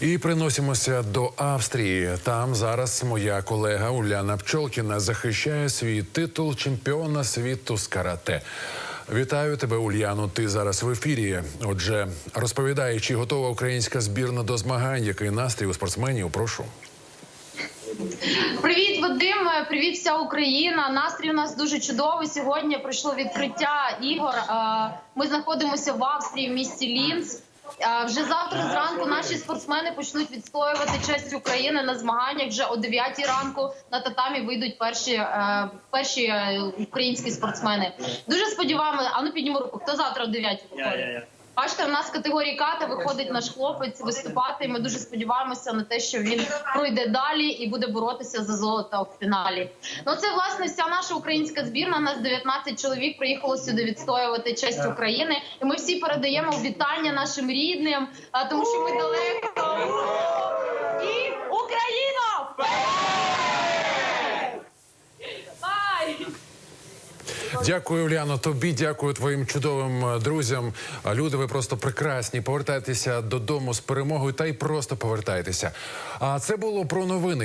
І приносимося до Австрії. Там зараз моя колега Уляна Пчолкіна захищає свій титул чемпіона світу з карате. Вітаю тебе, Ульяно. Ти зараз в ефірі. Отже, розповідай, чи готова українська збірна до змагань, який настрій у спортсменів? Прошу. Привіт, Вадим! Привіт, вся Україна. Настрій у нас дуже чудовий. Сьогодні пройшло відкриття ігор. Е, Ми знаходимося в Австрії, в місті Лінц. Вже завтра зранку наші спортсмени почнуть відстоювати честь України на змаганнях. Вже о 9 ранку на татамі вийдуть перші, е, перші е, українські спортсмени. Дуже сподіваємося. А ну піднімо руку. Хто завтра о 9 Я, виходить? Бачите, в нас категорії ката виходить наш хлопець виступати. і Ми дуже сподіваємося на те, що він пройде далі і буде боротися за золото в фіналі. Ну це власне вся наша українська збірна. Нас 19 чоловік приїхало сюди відстоювати честь України. І ми всі передаємо вітання нашим рідним, тому що ми далеко. І Україна! вперед! Бай! Дякую, Уляно. Тобі дякую твоїм чудовим е, друзям. Люди, ви просто прекрасні. Повертайтеся додому з перемогою та й просто повертайтеся. А це було про новини.